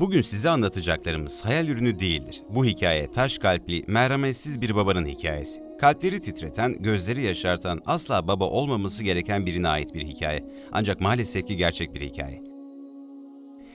Bugün size anlatacaklarımız hayal ürünü değildir. Bu hikaye taş kalpli, merhametsiz bir babanın hikayesi. Kalpleri titreten, gözleri yaşartan, asla baba olmaması gereken birine ait bir hikaye. Ancak maalesef ki gerçek bir hikaye.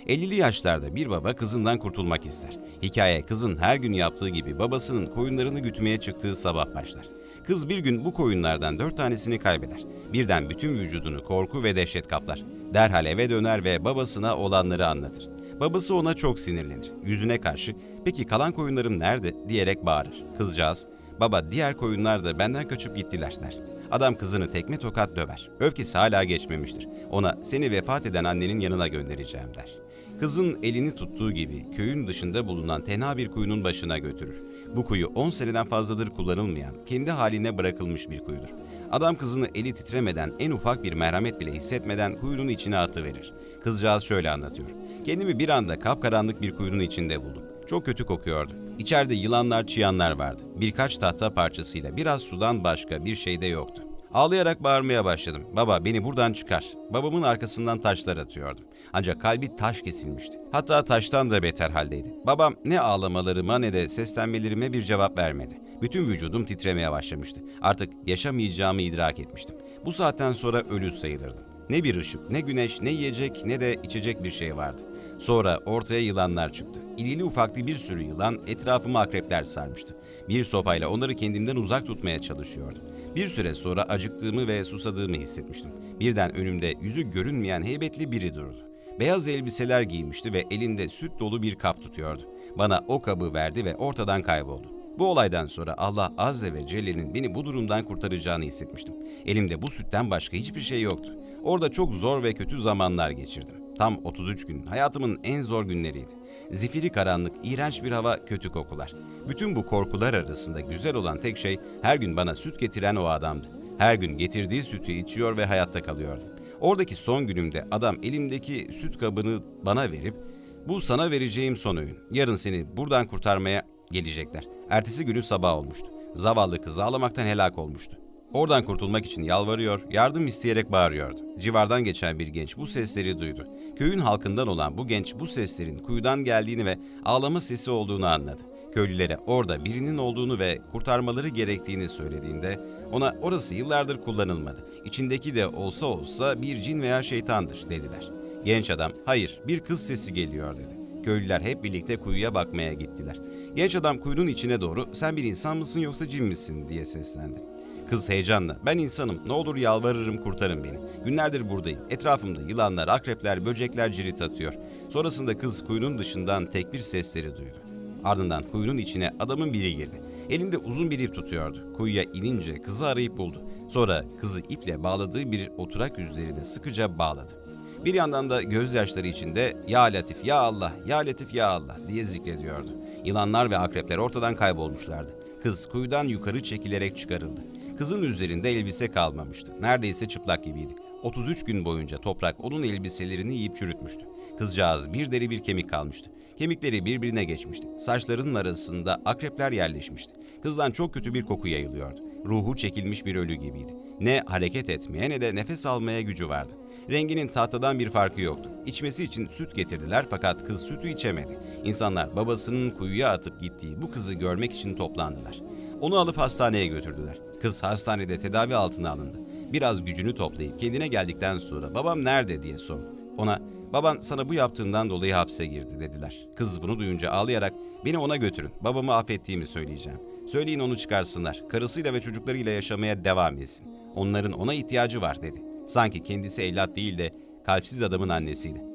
50'li yaşlarda bir baba kızından kurtulmak ister. Hikaye kızın her gün yaptığı gibi babasının koyunlarını gütmeye çıktığı sabah başlar. Kız bir gün bu koyunlardan dört tanesini kaybeder. Birden bütün vücudunu korku ve dehşet kaplar. Derhal eve döner ve babasına olanları anlatır. Babası ona çok sinirlenir. Yüzüne karşı "Peki kalan koyunlarım nerede?" diyerek bağırır. Kızcağız "Baba diğer koyunlar da benden kaçıp gittiler." der. Adam kızını tekme tokat döver. Öfkesi hala geçmemiştir. Ona "Seni vefat eden annenin yanına göndereceğim." der. Kızın elini tuttuğu gibi köyün dışında bulunan tenha bir kuyunun başına götürür. Bu kuyu 10 seneden fazladır kullanılmayan, kendi haline bırakılmış bir kuyudur. Adam kızını eli titremeden, en ufak bir merhamet bile hissetmeden kuyunun içine atıverir. Kızcağız şöyle anlatıyor. Kendimi bir anda kapkaranlık bir kuyunun içinde buldum. Çok kötü kokuyordu. İçeride yılanlar, çıyanlar vardı. Birkaç tahta parçasıyla biraz sudan başka bir şey de yoktu. Ağlayarak bağırmaya başladım. Baba beni buradan çıkar. Babamın arkasından taşlar atıyordum. Ancak kalbi taş kesilmişti. Hatta taştan da beter haldeydi. Babam ne ağlamalarıma ne de seslenmelerime bir cevap vermedi. Bütün vücudum titremeye başlamıştı. Artık yaşamayacağımı idrak etmiştim. Bu saatten sonra ölü sayılırdım. Ne bir ışık, ne güneş, ne yiyecek ne de içecek bir şey vardı. Sonra ortaya yılanlar çıktı. İrili ufaklı bir sürü yılan etrafıma akrepler sarmıştı. Bir sopayla onları kendimden uzak tutmaya çalışıyordum. Bir süre sonra acıktığımı ve susadığımı hissetmiştim. Birden önümde yüzü görünmeyen heybetli biri durdu. Beyaz elbiseler giymişti ve elinde süt dolu bir kap tutuyordu. Bana o kabı verdi ve ortadan kayboldu. Bu olaydan sonra Allah Azze ve Celle'nin beni bu durumdan kurtaracağını hissetmiştim. Elimde bu sütten başka hiçbir şey yoktu. Orada çok zor ve kötü zamanlar geçirdim. Tam 33 gün, hayatımın en zor günleriydi. Zifiri karanlık, iğrenç bir hava, kötü kokular. Bütün bu korkular arasında güzel olan tek şey her gün bana süt getiren o adamdı. Her gün getirdiği sütü içiyor ve hayatta kalıyordum. Oradaki son günümde adam elimdeki süt kabını bana verip bu sana vereceğim son öğün. Yarın seni buradan kurtarmaya gelecekler. Ertesi günü sabah olmuştu. Zavallı kız ağlamaktan helak olmuştu. Oradan kurtulmak için yalvarıyor, yardım isteyerek bağırıyordu. Civardan geçen bir genç bu sesleri duydu. Köyün halkından olan bu genç bu seslerin kuyudan geldiğini ve ağlama sesi olduğunu anladı. Köylülere orada birinin olduğunu ve kurtarmaları gerektiğini söylediğinde ona orası yıllardır kullanılmadı. İçindeki de olsa olsa bir cin veya şeytandır dediler. Genç adam hayır bir kız sesi geliyor dedi. Köylüler hep birlikte kuyuya bakmaya gittiler. Genç adam kuyunun içine doğru sen bir insan mısın yoksa cin misin diye seslendi. Kız heyecanla ben insanım ne olur yalvarırım kurtarın beni. Günlerdir buradayım. Etrafımda yılanlar, akrepler, böcekler cirit atıyor. Sonrasında kız kuyunun dışından tek bir sesleri duydu. Ardından kuyunun içine adamın biri girdi. Elinde uzun bir ip tutuyordu. Kuyuya inince kızı arayıp buldu. Sonra kızı iple bağladığı bir oturak üzerine sıkıca bağladı. Bir yandan da gözyaşları içinde "Ya Latif, Ya Allah, Ya Latif, Ya Allah" diye zikrediyordu. Yılanlar ve akrepler ortadan kaybolmuşlardı. Kız kuyudan yukarı çekilerek çıkarıldı. Kızın üzerinde elbise kalmamıştı. Neredeyse çıplak gibiydi. 33 gün boyunca toprak onun elbiselerini yiyip çürütmüştü. Kızcağız bir deri bir kemik kalmıştı. Kemikleri birbirine geçmişti. Saçlarının arasında akrepler yerleşmişti. Kızdan çok kötü bir koku yayılıyordu. Ruhu çekilmiş bir ölü gibiydi. Ne hareket etmeye ne de nefes almaya gücü vardı. Renginin tahtadan bir farkı yoktu. İçmesi için süt getirdiler fakat kız sütü içemedi. İnsanlar babasının kuyuya atıp gittiği bu kızı görmek için toplandılar. Onu alıp hastaneye götürdüler. Kız hastanede tedavi altına alındı. Biraz gücünü toplayıp kendine geldikten sonra babam nerede diye sordu. Ona baban sana bu yaptığından dolayı hapse girdi dediler. Kız bunu duyunca ağlayarak beni ona götürün babamı affettiğimi söyleyeceğim. Söyleyin onu çıkarsınlar. Karısıyla ve çocuklarıyla yaşamaya devam etsin. Onların ona ihtiyacı var dedi. Sanki kendisi evlat değil de kalpsiz adamın annesiydi.